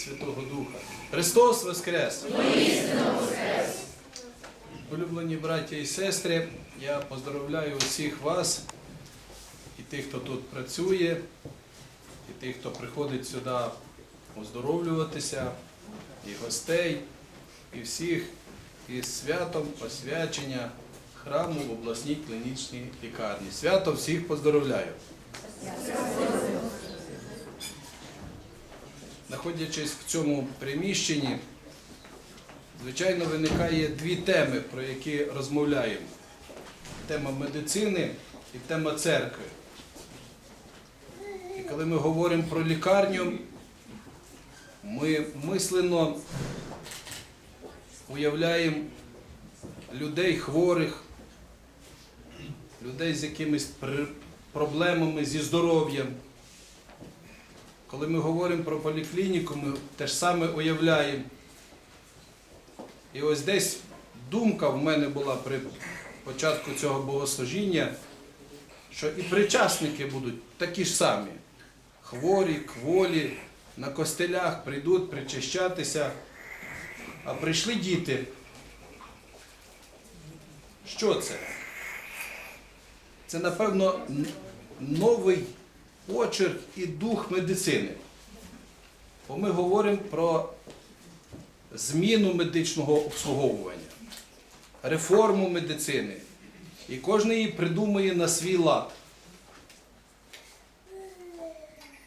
Святого Духа. Христос Воскрес! Улюблені браття і сестри, я поздравляю усіх вас, і тих, хто тут працює, і тих, хто приходить сюди оздоровлюватися, і гостей, і всіх із святом освячення храму в обласній клінічній лікарні. Свято всіх поздоровляю. Знаходячись в цьому приміщенні, звичайно, виникає дві теми, про які розмовляємо: тема медицини і тема церкви. І коли ми говоримо про лікарню, ми мислено уявляємо людей хворих, людей з якимись проблемами зі здоров'ям. Коли ми говоримо про поліклініку, ми те ж саме уявляємо. І ось десь думка в мене була при початку цього богослужіння, що і причасники будуть такі ж самі. Хворі, кволі, на костелях прийдуть причащатися. А прийшли діти. Що це? Це, напевно, новий почерк і дух медицини. Бо ми говоримо про зміну медичного обслуговування, реформу медицини. І кожен її придумує на свій лад.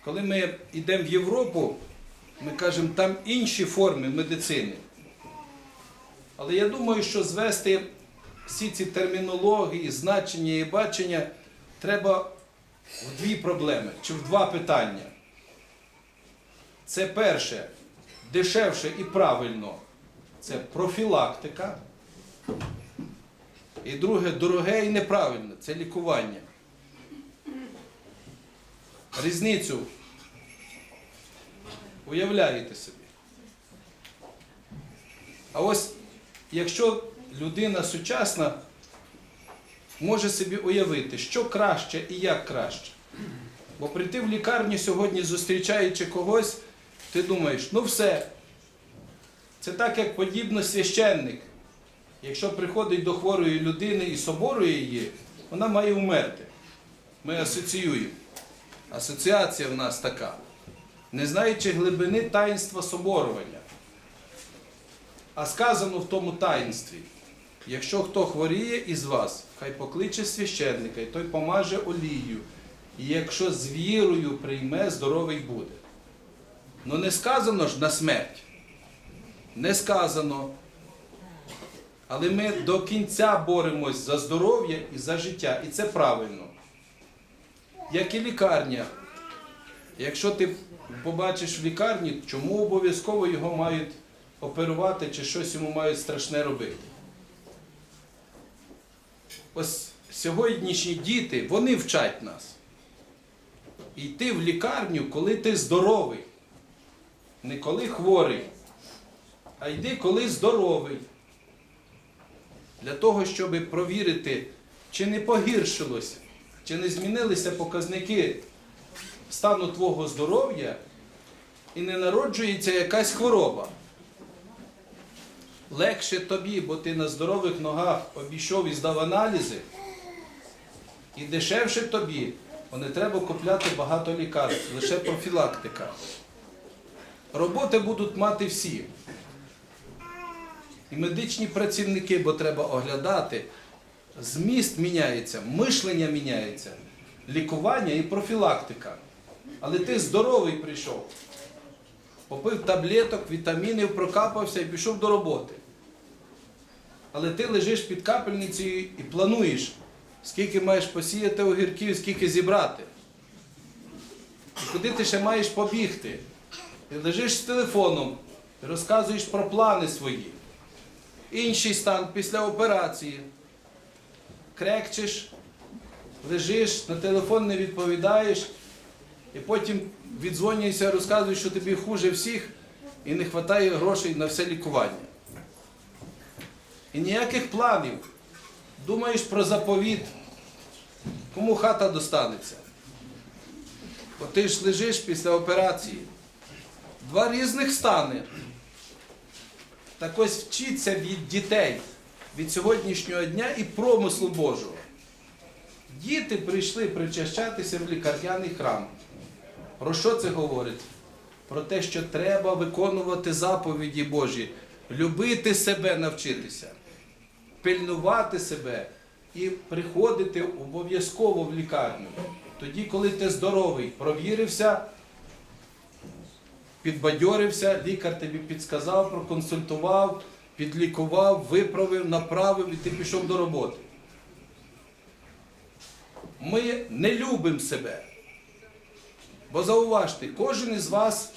Коли ми йдемо в Європу, ми кажемо, там інші форми медицини. Але я думаю, що звести всі ці термінології, значення і бачення треба в дві проблеми чи в два питання. Це перше, дешевше і правильно це профілактика. І друге, дороге і неправильне це лікування. Різницю уявляєте собі. А ось якщо людина сучасна може собі уявити, що краще і як краще. Бо прийти в лікарню сьогодні, зустрічаючи когось, ти думаєш, ну все. Це так, як подібно священник. Якщо приходить до хворої людини і соборує її, вона має вмерти. Ми асоціюємо. Асоціація в нас така. Не знаючи глибини таїнства соборування. А сказано в тому таїнстві, якщо хто хворіє із вас, хай покличе священника, і той помаже олію, і якщо з вірою прийме, здоровий буде. Ну не сказано ж на смерть. Не сказано. Але ми до кінця боремось за здоров'я і за життя. І це правильно. Як і лікарня. Якщо ти побачиш в лікарні, чому обов'язково його мають оперувати чи щось йому мають страшне робити? Ось сьогоднішні діти, вони вчать нас. Йти в лікарню, коли ти здоровий. Не коли хворий, а йди, коли здоровий. Для того, щоб провірити, чи не погіршилось, чи не змінилися показники стану твого здоров'я і не народжується якась хвороба. Легше тобі, бо ти на здорових ногах обійшов і здав аналізи, і дешевше тобі, бо не треба купляти багато лікарств, лише профілактика. Роботи будуть мати всі. І медичні працівники, бо треба оглядати, зміст міняється, мишлення міняється, лікування і профілактика. Але ти здоровий прийшов. Попив таблеток, вітамінів, прокапався і пішов до роботи. Але ти лежиш під капельницею і плануєш, скільки маєш посіяти огірків, скільки зібрати. І куди ти ще маєш побігти? Ти лежиш з телефоном і розказуєш про плани свої. Інший стан після операції. Крекчеш, лежиш, на телефон не відповідаєш, і потім віддзвонюєшся, розказуєш, що тобі хуже всіх і не вистачає грошей на все лікування. І ніяких планів. Думаєш про заповіт, кому хата достанеться. Бо ти ж лежиш після операції. Два різних стани. Так ось вчіться від дітей від сьогоднішнього дня і промислу Божого. Діти прийшли причащатися в лікарняний храм. Про що це говорить? Про те, що треба виконувати заповіді Божі, любити себе, навчитися, пильнувати себе і приходити обов'язково в лікарню. Тоді, коли ти здоровий, провірився, підбадьорився, лікар тобі підсказав, проконсультував, підлікував, виправив, направив і ти пішов до роботи. Ми не любимо себе. Бо зауважте, кожен із вас,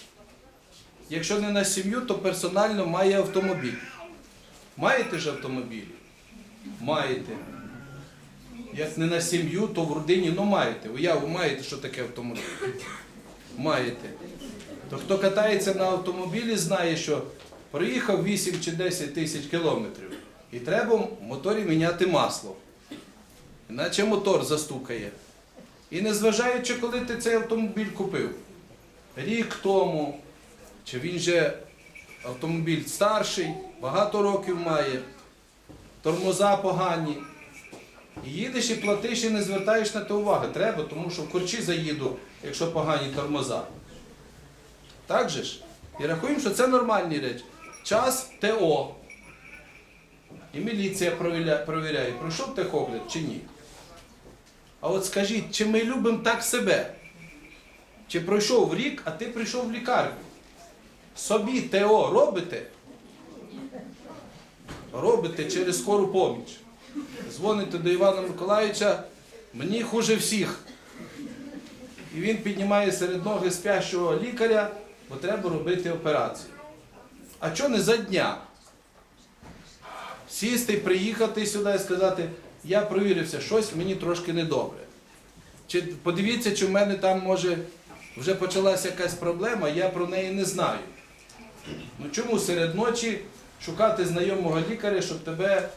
якщо не на сім'ю, то персонально має автомобіль. Маєте ж автомобіль? Маєте. Як не на сім'ю, то в родині ну маєте. Уяву маєте, що таке автомобіль. Маєте. То хто катається на автомобілі, знає, що проїхав 8 чи 10 тисяч кілометрів. І треба в моторі міняти масло. Іначе мотор застукає. І незважаючи, коли ти цей автомобіль купив, рік тому, чи він же автомобіль старший, багато років має, тормоза погані. Їдеш і платиш, і не звертаєш на те уваги. Треба, тому що в корчі заїду, якщо погані тормоза. Так же ж? І рахуємо, що це нормальні речі. Час ТО. І міліція провіряє, пройшов техогляд чи ні. А от скажіть, чи ми любимо так себе? Чи пройшов рік, а ти прийшов в лікарню? Собі ТО робите? Робите через скору поміч. Дзвоните до Івана Миколаївича, мені хуже всіх. І він піднімає серед ноги спящого лікаря, бо треба робити операцію. А чого не за дня? Сісти, приїхати сюди і сказати, я провірився, щось мені трошки недобре. Чи подивіться, чи в мене там може вже почалася якась проблема, я про неї не знаю. Ну чому серед ночі шукати знайомого лікаря, щоб тебе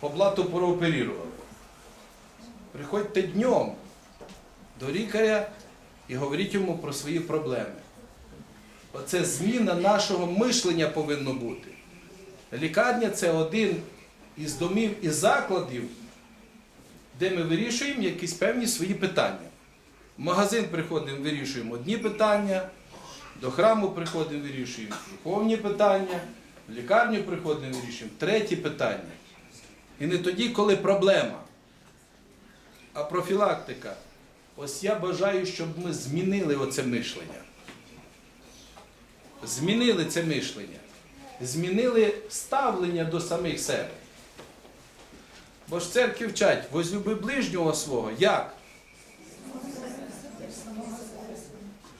по блату прооперували? Приходьте днем до лікаря і говоріть йому про свої проблеми. Оце зміна нашого мишлення повинно бути. Лікарня це один із домів і закладів, де ми вирішуємо якісь певні свої питання. В магазин приходимо, вирішуємо одні питання, до храму приходимо, вирішуємо духовні питання, лікарню приходимо, вирішуємо треті питання. І не тоді, коли проблема, а профілактика. Ось я бажаю, щоб ми змінили оце мишлення. Змінили це мишлення. Змінили ставлення до самих себе. Бо ж церкві вчать, возлюби ближнього свого. Як?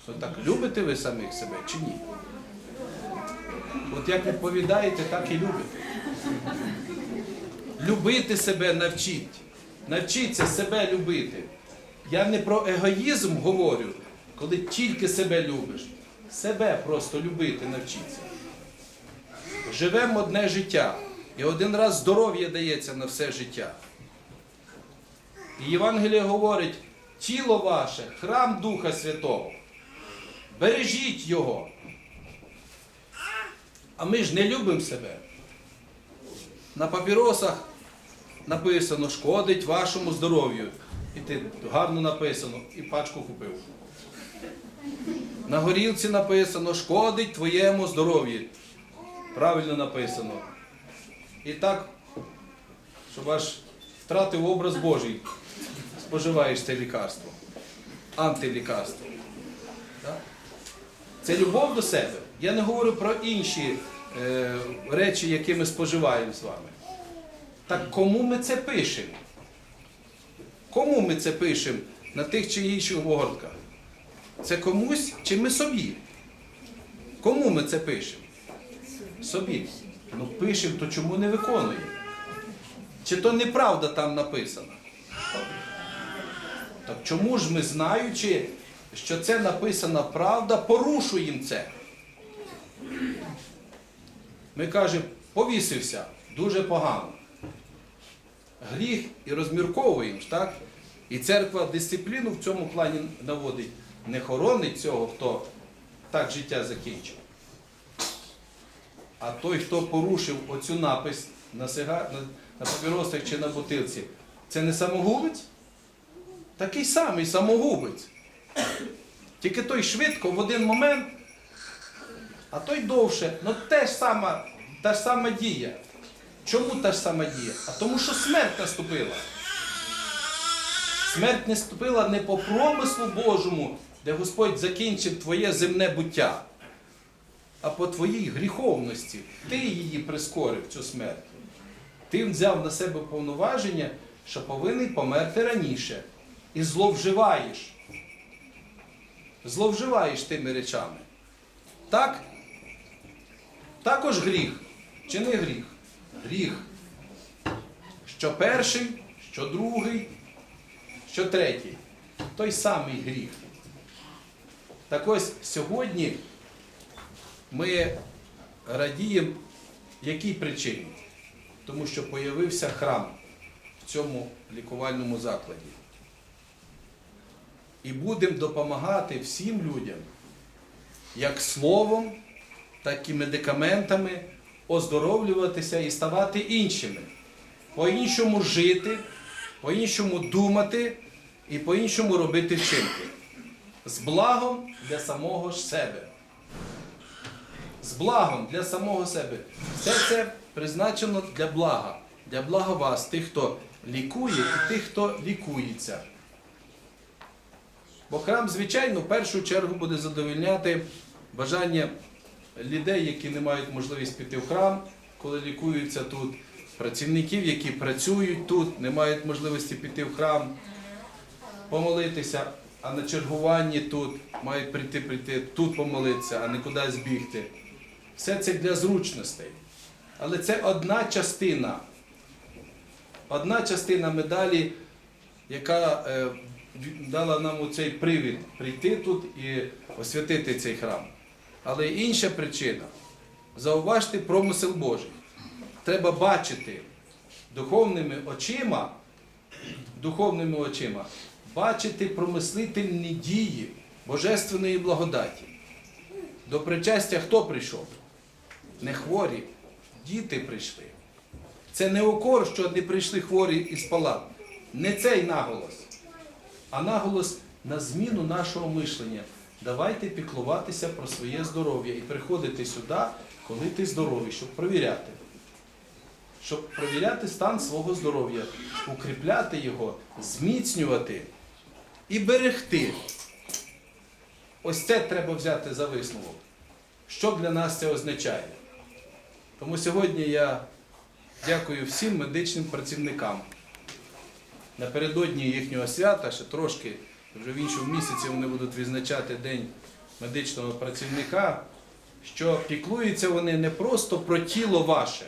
Що так любите ви самих себе чи ні? От як відповідаєте, так і любите. Любити себе навчіть. Навчіться себе любити. Я не про егоїзм говорю, коли тільки себе любиш. Себе просто любити навчіться. Живемо одне життя. І один раз здоров'я дається на все життя. І Євангеліє говорить, тіло ваше, храм Духа Святого. Бережіть його. А ми ж не любимо себе. На папіросах написано, шкодить вашому здоров'ю. І ти гарно написано, і пачку купив. На горілці написано, шкодить твоєму здоров'ю. Правильно написано. І так, щоб аж втратив образ Божий, споживаєш це лікарство. Антилікарство. Це любов до себе. Я не говорю про інші е, речі, які ми споживаємо з вами. Так кому ми це пишемо? Кому ми це пишемо на тих чи інших обгортках? Це комусь чи ми собі? Кому ми це пишемо? Собі. Ну пишемо, то чому не виконуємо? Чи то неправда там написано? Так чому ж ми, знаючи, що це написана правда, порушуємо це? Ми кажемо, повісився, дуже погано. Гріх і розмірковуємо, так? І церква дисципліну в цьому плані наводить. Не хоронить цього, хто так життя закінчив. А той, хто порушив оцю напис на, сига... на, на папіросах чи на бутилці, це не самогубець? Такий самий самогубець. Тільки той швидко в один момент, а той довше. Ну те ж сама, та ж сама дія. Чому та ж сама дія? А тому що смерть наступила. Смерть наступила не по промислу Божому, де Господь закінчив твоє земне буття, а по твоїй гріховності. Ти її прискорив, цю смерть. Ти взяв на себе повноваження, що повинен померти раніше. І зловживаєш. Зловживаєш тими речами. Так? Також гріх. Чи не гріх? Гріх. Що перший, що другий, що третій. Той самий гріх. Так ось сьогодні ми радіємо якій причині? Тому що появився храм в цьому лікувальному закладі. І будемо допомагати всім людям, як словом, так і медикаментами оздоровлюватися і ставати іншими, по-іншому жити, по-іншому думати і по-іншому робити вчинки. З благом для самого ж себе. З благом для самого себе. Все це призначено для блага, для блага вас, тих, хто лікує, і тих, хто лікується. Бо храм, звичайно, в першу чергу буде задовольняти бажання людей, які не мають можливість піти в храм, коли лікуються тут, працівників, які працюють тут, не мають можливості піти в храм, помолитися, а на чергуванні тут мають прийти, прийти тут помолитися, а не кудись бігти. Все це для зручностей. Але це одна частина. Одна частина медалі, яка е, дала нам цей привід прийти тут і освятити цей храм. Але інша причина зауважте промисел Божий. Треба бачити духовними очима, духовними очима, бачити промислительні дії Божественної благодаті. До причастя хто прийшов? Не хворі, діти прийшли. Це не укор, що не прийшли хворі із палат. Не цей наголос, а наголос на зміну нашого мишлення. Давайте піклуватися про своє здоров'я і приходити сюди, коли ти здоровий, щоб провіряти. Щоб провіряти стан свого здоров'я, укріпляти його, зміцнювати і берегти. Ось це треба взяти за висновок. Що для нас це означає? Тому сьогодні я дякую всім медичним працівникам. Напередодні їхнього свята, ще трошки, вже в іншому місяці вони будуть відзначати День медичного працівника, що піклуються вони не просто про тіло ваше,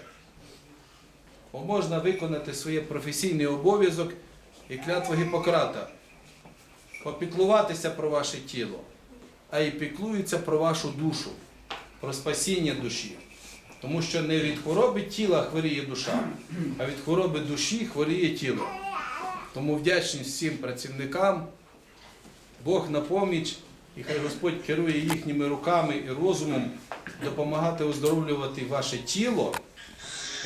бо можна виконати своє професійний обов'язок і клятву Гіппократа, попіклуватися про ваше тіло, а й піклуються про вашу душу, про спасіння душі. Тому що не від хвороби тіла хворіє душа, а від хвороби душі хворіє тіло. Тому вдячність всім працівникам, Бог на поміч, і хай Господь керує їхніми руками і розумом допомагати оздоровлювати ваше тіло.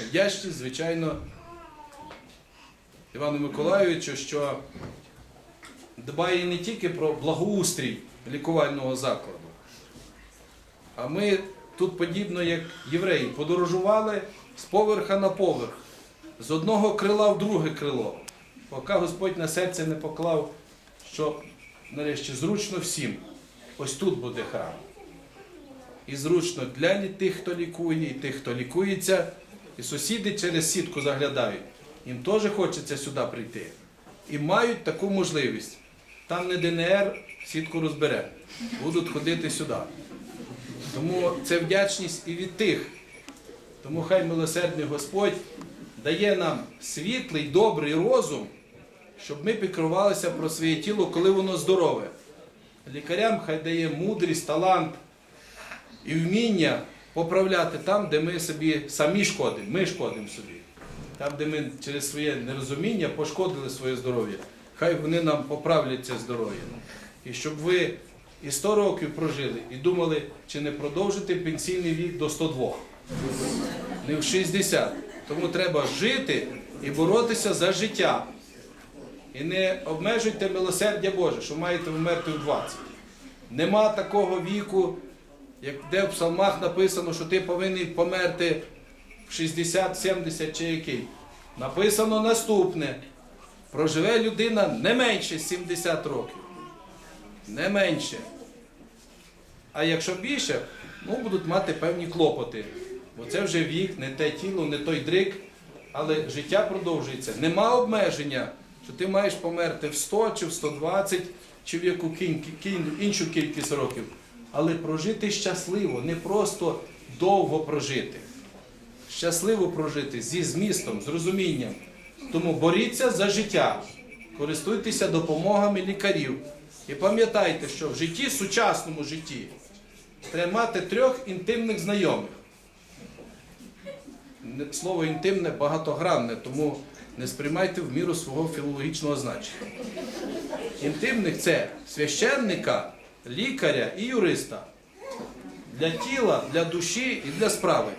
І Вдячність, звичайно, Івану Миколайовичу, що дбає не тільки про благоустрій лікувального закладу, а ми тут подібно як євреї подорожували з поверха на поверх, з одного крила в друге крило, поки Господь на серце не поклав, що нарешті зручно всім. Ось тут буде храм. І зручно для тих, хто лікує, і тих, хто лікується, і сусіди через сітку заглядають. Їм теж хочеться сюди прийти. І мають таку можливість. Там не ДНР, сітку розбере. Будуть ходити сюди. Тому це вдячність і від тих. Тому хай милосердний Господь дає нам світлий, добрий розум, щоб ми піклувалися про своє тіло, коли воно здорове. Лікарям хай дає мудрість, талант і вміння поправляти там, де ми собі самі шкодимо. Ми шкодимо собі. Там, де ми через своє нерозуміння пошкодили своє здоров'я. Хай вони нам поправлять це здоров'я. І щоб ви і 100 років прожили, і думали, чи не продовжити пенсійний вік до 102. Не в 60. Тому треба жити і боротися за життя. І не обмежуйте милосердя Боже, що маєте вмерти в 20. Нема такого віку, як де в псалмах написано, що ти повинен померти в 60, 70 чи який. Написано наступне. Проживе людина не менше 70 років. Не менше. А якщо більше, ну будуть мати певні клопоти. Бо це вже вік, не те тіло, не той дрик, але життя продовжується. Нема обмеження, що ти маєш померти в 100 чи в 120, чи в яку іншу кількість років. Але прожити щасливо, не просто довго прожити. Щасливо прожити зі змістом, з розумінням. Тому боріться за життя, користуйтеся допомогами лікарів. І пам'ятайте, що в житті, сучасному житті, треба мати трьох інтимних знайомих. Слово інтимне багатогранне, тому не сприймайте в міру свого філологічного значення. Інтимних це священника, лікаря і юриста. Для тіла, для душі і для справи.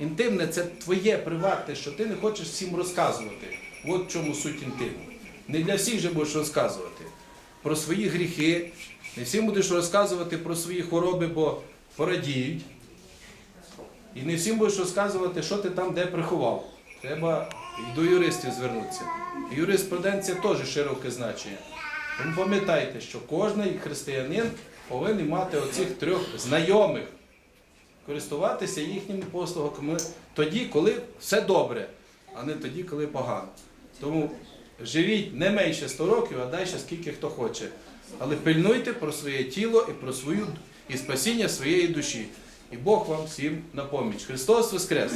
Інтимне це твоє приватне, що ти не хочеш всім розказувати. От в чому суть інтиму. Не для всіх же будеш розказувати про свої гріхи, не всім будеш розказувати про свої хвороби, бо порадіють. І не всім будеш розказувати, що ти там де приховав. Треба до юристів звернутися. Юриспруденція теж широке значення. Тому пам'ятайте, що кожен християнин повинен мати оцих трьох знайомих, користуватися їхніми послугами тоді, коли все добре, а не тоді, коли погано. Тому живіть не менше 100 років, а далі скільки хто хоче. Але пильнуйте про своє тіло і про свою і спасіння своєї душі. І Бог вам всім на поміч. Христос Воскрес!